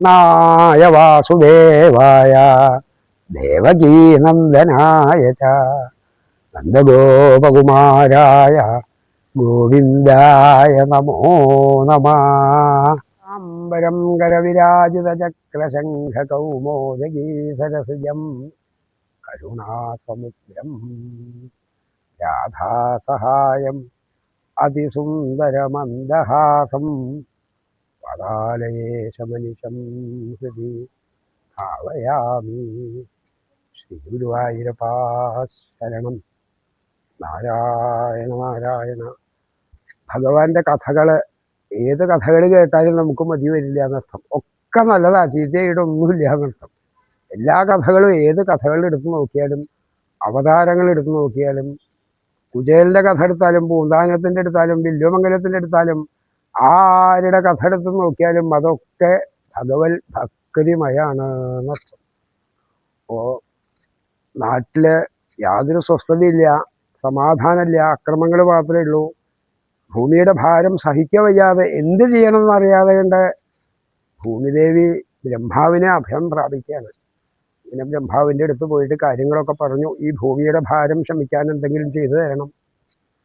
കൃഷ്ണായ വാസുദേവായ ദേവകീനന്ദനായ ച നന്ദഗോപകുമാരായ ഗോവിന്ദായ നമോ നമ. അംബരം കരവിരാജിതചക്രശംഖകൗമോദഗീ സരസിജം കരുണാസമുദ്രം രാധാസഹായം അതിസുന്ദരമന്ദഹാസം പദാലയേശമനിശം ഹൃദി ഭാവയാമി ശ്രീഗുരുവായൂരപ്പാ ശരണം നാരായണ നാരായണ. ഭഗവാന്റെ കഥകൾ ഏത് കഥകൾ കേട്ടാലും നമുക്ക് മതി വരില്ല എന്നർത്ഥം. ഒക്കെ നല്ലതാ ചീത്തയുടെ ഒന്നുമില്ല എന്നർത്ഥം. എല്ലാ കഥകളും ഏത് കഥകൾ എടുത്തു നോക്കിയാലും അവതാരങ്ങൾ എടുത്തു നോക്കിയാലും കുചേലിന്റെ കഥ എടുത്താലും പൂന്താനത്തിന്റെ എടുത്താലും വില്ലുമംഗലത്തിന്റെ എടുത്താലും ആരുടെ കഥ എടുത്ത് നോക്കിയാലും അതൊക്കെ ഭഗവത് ഭക്തിമയാണ്. എന്നർത്ഥം അപ്പോ നാട്ടിൽ യാതൊരു സ്വസ്ഥതയില്ല സമാധാനമില്ല അക്രമങ്ങൾ മാത്രമേ ഉള്ളൂ. ഭൂമിയുടെ ഭാരം സഹിക്ക വയ്യാതെ എന്ത് ചെയ്യണമെന്ന് അറിയാതെ കണ്ട് ഭൂമിദേവി ബ്രഹ്മാവിനെ അഭയം പ്രാപിക്കുകയാണ്. പിന്നെ ബ്രഹ്മാവിന്റെ അടുത്ത് പോയിട്ട് കാര്യങ്ങളൊക്കെ പറഞ്ഞു. ഈ ഭൂമിയുടെ ഭാരം ശമിക്കാൻ എന്തെങ്കിലും ചെയ്തു തരണം.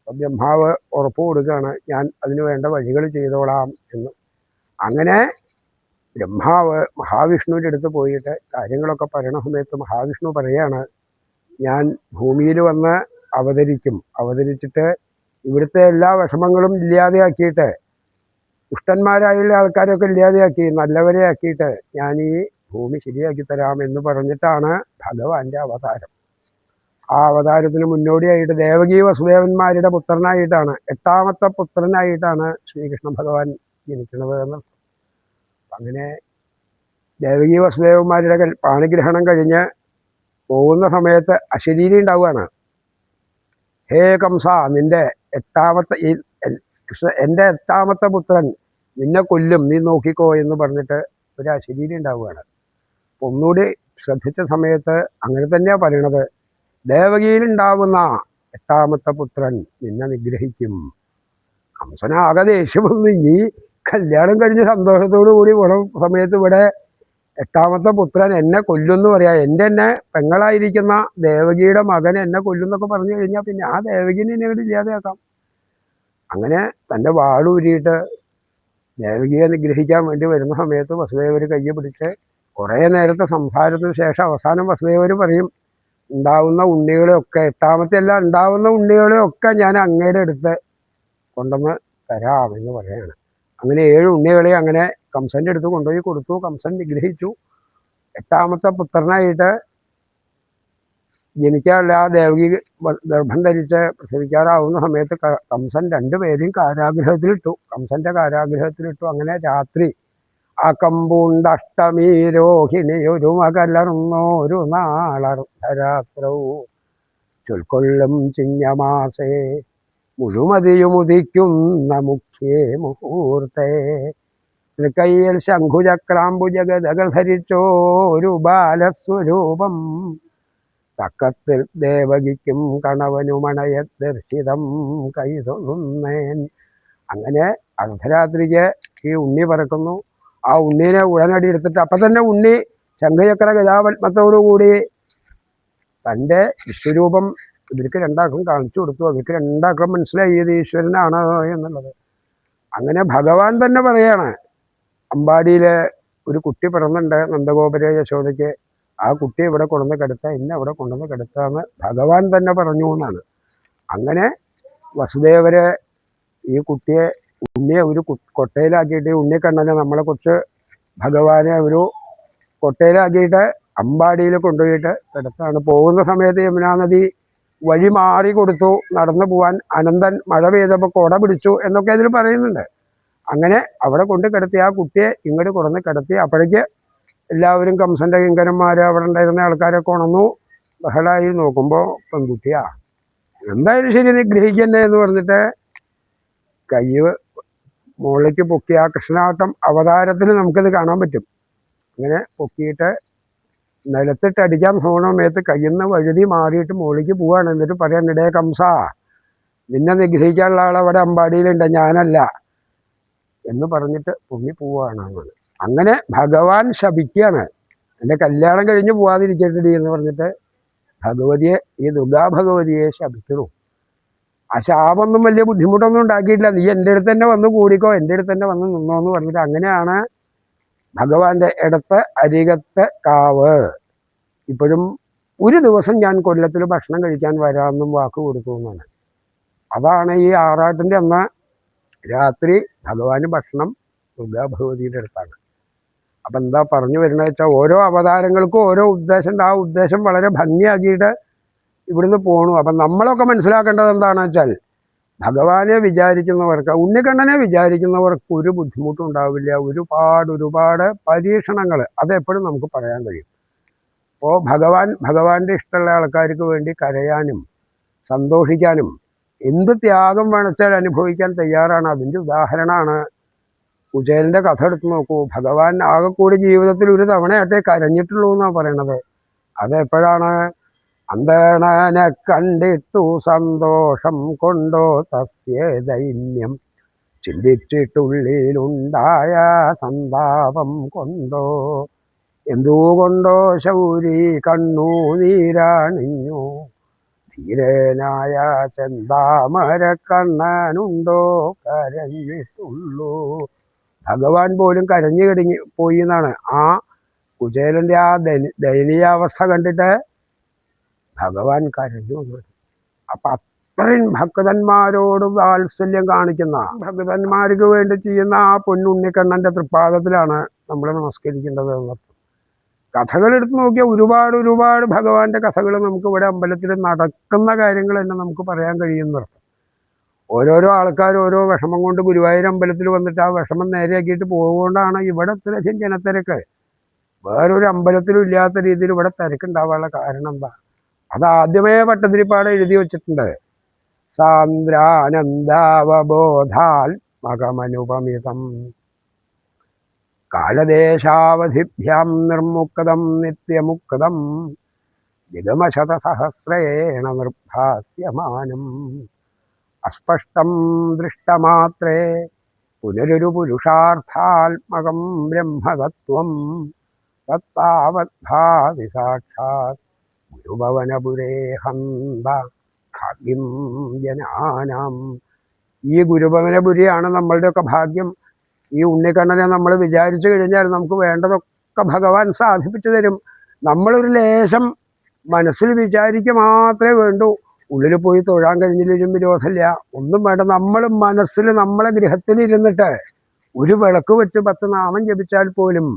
ബ്രഹ്മാവ് ഉറപ്പ് കൊടുക്കുകയാണ്. ഞാൻ അതിന് വേണ്ട വഴികൾ ചെയ്തോളാം എന്ന്. അങ്ങനെ ബ്രഹ്മാവ് മഹാവിഷ്ണുവിന്റെ അടുത്ത് പോയിട്ട് കാര്യങ്ങളൊക്കെ പറയണ സമയത്ത് മഹാവിഷ്ണു പറയാണ് ഞാൻ ഭൂമിയിൽ വന്ന് അവതരിക്കും. അവതരിച്ചിട്ട് ഇവിടുത്തെ എല്ലാ വിഷമങ്ങളും ഇല്ലാതെയാക്കിയിട്ട് ദുഷ്ടന്മാരായുള്ള ആൾക്കാരൊക്കെ ഇല്ലാതെയാക്കി നല്ലവരെ ആക്കിയിട്ട് ഞാൻ ഈ ഭൂമി ശരിയാക്കി തരാം എന്ന് പറഞ്ഞിട്ടാണ് ഭഗവാന്റെ അവതാരം. ആ അവതാരത്തിന് മുന്നോടിയായിട്ട് ദേവകീ വസുദേവന്മാരുടെ പുത്രനായിട്ടാണ് എട്ടാമത്തെ പുത്രനായിട്ടാണ് ശ്രീകൃഷ്ണ ഭഗവാൻ ജനിക്കുന്നത് എന്ന്. അങ്ങനെ ദേവകീ വസുദേവന്മാരുടെ പാണിഗ്രഹണം കഴിഞ്ഞ് പോകുന്ന സമയത്ത് അശരീരി ഉണ്ടാവുകയാണ്. ഹേ കംസ നിന്റെ എട്ടാമത്തെ ഈ കൃഷ്ണ എന്റെ എട്ടാമത്തെ പുത്രൻ നിന്നെ കൊല്ലും നീ നോക്കിക്കോ എന്ന് പറഞ്ഞിട്ട് ഒരു അശരീരി ഉണ്ടാവുകയാണ്. ഒന്നുകൂടി ശ്രദ്ധിച്ച സമയത്ത് അങ്ങനെ തന്നെയാണ് പറയണത്. ദേവകിയിലുണ്ടാവുന്ന എട്ടാമത്തെ പുത്രൻ നിന്നെ നിഗ്രഹിക്കും. കംസനാകെ ദേഷ്യം ഈ കല്യാണം കഴിഞ്ഞ് സന്തോഷത്തോടു കൂടി പോണ സമയത്ത് ഇവിടെ എട്ടാമത്തെ പുത്രൻ എന്നെ കൊല്ലുമെന്ന് പറയാ. എന്റെ എന്നെ പെങ്ങളായിരിക്കുന്ന ദേവകിയുടെ മകൻ എന്നെ കൊല്ലുന്നൊക്കെ പറഞ്ഞു കഴിഞ്ഞാൽ പിന്നെ ആ ദേവകിനെ എന്നെ ഇവിടെ ഇല്ലാതെയാക്കാം. അങ്ങനെ തന്റെ വാളൂരിയിട്ട് ദേവകിയെ നിഗ്രഹിക്കാൻ വേണ്ടി വരുന്ന സമയത്ത് വസുദേവർ കയ്യെ പിടിച്ച് കുറേ നേരത്തെ സംസാരത്തിന് ശേഷം അവസാനം വസുദേവർ പറയും ഉണ്ടാവുന്ന ഉണ്ണികളെയൊക്കെ എട്ടാമത്തെ എല്ലാം ഉണ്ടാവുന്ന ഉണ്ണികളെയൊക്കെ ഞാൻ അങ്ങയുടെ അടുത്ത് കൊണ്ടുവന്ന് തരാമെന്ന് പറയാണ്. അങ്ങനെ ഏഴ് ഉണ്ണികളെ അങ്ങനെ കംസന്റെ അടുത്ത് കൊണ്ടുപോയി കൊടുത്തു. കംസൻ നിഗ്രഹിച്ചു. എട്ടാമത്തെ പുത്രനായിട്ട് ജനിക്കാറില്ല ദേവകി ഗർഭം ധരിച്ച് പ്രസവിക്കാറാവുന്ന സമയത്ത് കംസൻ രണ്ടുപേരെയും കാരാഗ്രഹത്തിലിട്ടു. കംസന്റെ കാരാഗ്രഹത്തിലിട്ടു. അങ്ങനെ രാത്രി ആ കമ്പുണ്ടഷ്ടമി രോഹിണി ഒരു മകലർന്നോരു നാളർദ്ധരാത്രവും. ചൊൽക്കൊള്ളും ചിങ്ങമാസേ മുഴുമതിയുമുദിക്കുന്ന മുഖ്യേ മുഹൂർത്തേ. കയ്യിൽ ശംഖുചക്രാംബുജഗതകൾ ധരിച്ചോരു ബാലസ്വരൂപം. തക്കത്തിൽ ദേവകിക്കും കണവനുമണയ ദർശിതം കൈതൊന്നുന്നേൻ അങ്ങനെ അർദ്ധരാത്രിക്ക് ഈ ഉണ്ണി പറക്കുന്നു. ആ ഉണ്ണീനെ ഉടനടി എടുത്തിട്ട് അപ്പം തന്നെ ഉണ്ണി ശംഖചക്ര ഗതാപത്മത്തോടുകൂടി തന്റെ വിശ്വരൂപം ഇവർക്ക് രണ്ടാക്കും കാണിച്ചു കൊടുത്തു. അവർക്ക് രണ്ടാക്കും മനസ്സിലായി ഇത് ഈശ്വരനാണ് എന്നുള്ളത്. അങ്ങനെ ഭഗവാൻ തന്നെ പറയാണ് അമ്പാടിയിലെ ഒരു കുട്ടി പിറന്നുണ്ട് നന്ദഗോപുര യശോദയ്ക്ക്. ആ കുട്ടി ഇവിടെ കൊണ്ടുവന്ന് കെടുത്ത എന്നെ അവിടെ കൊണ്ടുവന്ന് കിടത്താന്ന് ഭഗവാൻ തന്നെ പറഞ്ഞു എന്നാണ്. അങ്ങനെ വസുദേവരെ ഈ കുട്ടിയെ ഉണ്ണിയെ ഒരു കൊട്ടയിലാക്കിയിട്ട് ഉണ്ണി ഉണ്ണിക്കണ്ണനെ നമ്മളെ കുറിച്ച് ഭഗവാനെ ഒരു കൊട്ടയിലാക്കിയിട്ട് അമ്പാടിയിൽ കൊണ്ടുപോയിട്ട് കിടത്താണ് പോകുന്ന സമയത്ത് യമുനാ നദി വഴി മാറി കൊടുത്തു. നടന്നു പോവാൻ അനന്തൻ മഴ പെയ്തപ്പോൾ കൊട പിടിച്ചു എന്നൊക്കെ അതിൽ പറയുന്നുണ്ട്. അങ്ങനെ അവിടെ കൊണ്ട് കിടത്തി ആ കുട്ടിയെ ഇങ്ങോട്ട് കുറന്ന് കിടത്തി. അപ്പോഴേക്ക് എല്ലാവരും കംസന്റെ കിങ്കരന്മാർ അവിടെ ഉണ്ടായിരുന്ന ആൾക്കാരൊക്കെ ഉണർന്നു. ബഹളായി നോക്കുമ്പോൾ പെൺകുട്ടിയാ. എന്തായാലും ശരി നിഗ്രഹിക്കണ്ടേ എന്ന് പറഞ്ഞിട്ട് കൈ മുകളിലേക്ക് പൊക്കി ആ കൃഷ്ണാട്ടം അവതാരത്തിൽ നമുക്കിത് കാണാൻ പറ്റും. അങ്ങനെ പൊക്കിയിട്ട് നിലത്തിട്ട് അടിക്കാൻ സമയത്ത് കയ്യുന്ന വഴുതി മാറിയിട്ട് മുകളിലേക്ക് പോവാണ്. എന്നിട്ട് പറയാൻ ഇടേ കംസ നിന്നെ നിഗ്രഹിക്കാനുള്ള ആൾ അവിടെ അമ്പാടിയിലുണ്ട് ഞാനല്ല എന്ന് പറഞ്ഞിട്ട് പൊങ്ങി പോവാണ് അങ്ങനെ അങ്ങനെ ഭഗവാൻ ശപിക്കുകയാണ് എന്റെ കല്യാണം കഴിഞ്ഞ് പോവാതിരിക്കട്ടെ എന്ന് പറഞ്ഞിട്ട് ഭഗവതിയെ ഈ ദുർഗാ ഭഗവതിയെ ശപിക്കുന്നു. ആ ശാപൊന്നും വലിയ ബുദ്ധിമുട്ടൊന്നും ഉണ്ടാക്കിയിട്ടില്ല. നീ എന്റെ അടുത്ത് തന്നെ വന്ന് കൂടിക്കോ. എന്റെ അടുത്ത് തന്നെ വന്ന് നിന്നോ എന്ന് പറഞ്ഞിട്ട് അങ്ങനെയാണ് ഭഗവാന്റെ ഇടത്ത് അരികത്ത് കാവ്. ഇപ്പോഴും ഒരു ദിവസം ഞാൻ കൊല്ലത്തിൽ ഭക്ഷണം കഴിക്കാൻ വരാമെന്നും വാക്ക് കൊടുത്തു എന്നാണ്. അതാണ് ഈ ആറാട്ടിന്റെ അന്ന് രാത്രി ഭഗവാന് ഭക്ഷണം ദുർഗാ ഭഗവതിയുടെ അടുത്താണ്. അപ്പം എന്താ പറഞ്ഞു വരുന്നത് വെച്ചാൽ ഓരോ അവതാരങ്ങൾക്കും ഓരോ ഉദ്ദേശം. ഉണ്ട് ആ ഉദ്ദേശം വളരെ ഭംഗിയാക്കിയിട്ട് ഇവിടുന്ന് പോണു. അപ്പം നമ്മളൊക്കെ മനസ്സിലാക്കേണ്ടത് എന്താണെന്ന് വെച്ചാൽ ഭഗവാനെ വിചാരിക്കുന്നവർക്ക് ഉണ്ണിക്കണ്ണനെ വിചാരിക്കുന്നവർക്ക് ഒരു ബുദ്ധിമുട്ടും ഉണ്ടാവില്ല. ഒരുപാട് ഒരുപാട് പരീക്ഷണങ്ങൾ അതെപ്പോഴും നമുക്ക് പറയാൻ കഴിയും. അപ്പോൾ ഭഗവാൻ ഭഗവാന്റെ ഇഷ്ടമുള്ള ആൾക്കാർക്ക് വേണ്ടി കരയാനും സന്തോഷിക്കാനും എന്ത് ത്യാഗം വേണച്ചാൽ അനുഭവിക്കാൻ തയ്യാറാണ്. അതിന്റെ ഉദാഹരണമാണ് കുചേലന്റെ കഥ എടുത്ത് നോക്കൂ. ഭഗവാൻ ആകെ കൂടി ജീവിതത്തിൽ ഒരു തവണയായിട്ടേ കരഞ്ഞിട്ടുള്ളൂ എന്നാണ് പറയണത്. അതെപ്പോഴാണ്? അന്തണനെ കണ്ടിട്ടു സന്തോഷം കൊണ്ടോ തസ്യേ ദൈന്യം. ചിന്തിച്ചിട്ടുള്ളിലുണ്ടായ സന്താപം കൊണ്ടോ? എന്തുകൊണ്ടോ ശൗരി കണ്ണു നീരാണിഞ്ഞു? ധീരനായ ചെന്താമര കണ്ണനുണ്ടോ കരഞ്ഞിട്ടുള്ളൂ. ഭഗവാൻ പോലും കരഞ്ഞു കിടങ്ങി പോയി എന്നാണ്. ആ കുചേലന്റെ ആ ദയ- ദയനീയാവസ്ഥ കണ്ടിട്ട് ഭഗവാൻ കരഞ്ഞു. അപ്പൊ അത്രയും ഭക്തന്മാരോട് വാത്സല്യം കാണിക്കുന്ന ഭക്തന്മാർക്ക് വേണ്ടി ചെയ്യുന്ന ആ പൊന്നുണ്ണിക്കണ്ണന്റെ തൃപ്പാദത്തിലാണ് നമ്മൾ നമസ്കരിക്കേണ്ടത് കഥകൾ എടുത്ത് നോക്കിയാൽ ഒരുപാട് ഒരുപാട് ഭഗവാന്റെ കഥകൾ നമുക്ക് ഇവിടെ അമ്പലത്തിൽ നടക്കുന്ന കാര്യങ്ങൾ തന്നെ നമുക്ക് പറയാൻ കഴിയുന്നർത്ഥം ഓരോരോ ആൾക്കാർ ഓരോ വിഷമം കൊണ്ട് ഗുരുവായൂർ അമ്പലത്തിൽ വന്നിട്ട് ആ വിഷമം നേരെയാക്കിയിട്ട് പോകുകൊണ്ടാണ് ഇവിടെ ഇത്രയും ജനത്തിരക്ക്. വേറൊരു അമ്പലത്തിലും ഇല്ലാത്ത രീതിയിൽ ഇവിടെ തിരക്കുണ്ടാവാനുള്ള കാരണം എന്താ? അത് ആദ്യമേ പട്ടതിരിപ്പാട് എഴുതി വെച്ചിട്ടുണ്ട്. സാന്ദ്രാനന്ദാവബോധാത്മകമനുപമിതം കാലദേശാവധിഭ്യാം നിർമുക്തം നിത്യമുക്തം. വിഗമശതസഹസ്രേണ നിർഭാസ്യമാനം. അസ്പഷ്ടം ദൃഷ്ടമാത്രേ പുനരൊരു പുരുഷാർത്ഥാത്മകം ബ്രഹ്മതത്വം. തത്താവദ്ഭാതി സാക്ഷാത്. ഗുരുഭവനപുരേ ഹന്ത ഭാഗ്യം ജനാനാം. ഈ ഗുരുഭവനപുരിയാണ് നമ്മളുടെയൊക്കെ ഭാഗ്യം. ഈ ഉണ്ണിക്കണ്ണനെ നമ്മൾ വിചാരിച്ചു കഴിഞ്ഞാൽ നമുക്ക് വേണ്ടതൊക്കെ ഭഗവാൻ സാധിപ്പിച്ചു തരും. നമ്മളൊരു ലേശം മനസ്സിൽ വിചാരിക്കുക മാത്രമേ വേണ്ടൂ. ഉള്ളിൽ പോയി തൊഴാൻ കഴിഞ്ഞില്ലേലും വിരോധമില്ല. ഒന്നും വേണ്ട. നമ്മൾ മനസ്സിൽ നമ്മളെ ഗൃഹത്തിൽ ഇരുന്നിട്ട് ഒരു വിളക്ക് വെച്ച് പത്ത് നാമം ജപിച്ചാൽ പോലും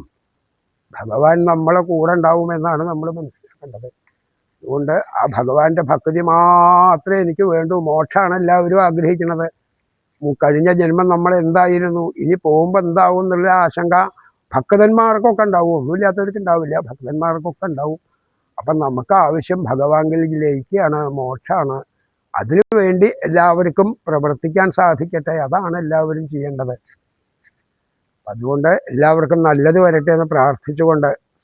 ഭഗവാൻ നമ്മളെ കൂടെ ഉണ്ടാവുമെന്നാണ് നമ്മൾ മനസ്സിലാക്കേണ്ടത്. അതുകൊണ്ട് ആ ഭഗവാന്റെ ഭക്തി മാത്രമേ എനിക്ക് വേണ്ടൂ. മോക്ഷമാണ് എല്ലാവരും ആഗ്രഹിക്കുന്നത്. കഴിഞ്ഞ ജന്മം നമ്മൾ എന്തായിരുന്നു? ഇനി പോകുമ്പോൾ എന്താവും എന്നുള്ള ആശങ്ക ഭക്തന്മാർക്കൊക്കെ ഉണ്ടാവും. ഒന്നുമില്ലാത്തവർക്ക് ഉണ്ടാവില്ല. ഭക്തന്മാർക്കൊക്കെ ഉണ്ടാവും. അപ്പം നമുക്ക് ആവശ്യം ഭഗവാനിൽ ലയിക്കുകയാണ് മോക്ഷമാണ് അതിനു വേണ്ടി എല്ലാവർക്കും പ്രവർത്തിക്കാൻ സാധിക്കട്ടെ. അതാണ് എല്ലാവരും ചെയ്യേണ്ടത്. അതുകൊണ്ട് എല്ലാവർക്കും നല്ലത് വരട്ടെ എന്ന് പ്രാർത്ഥിച്ചുകൊണ്ട്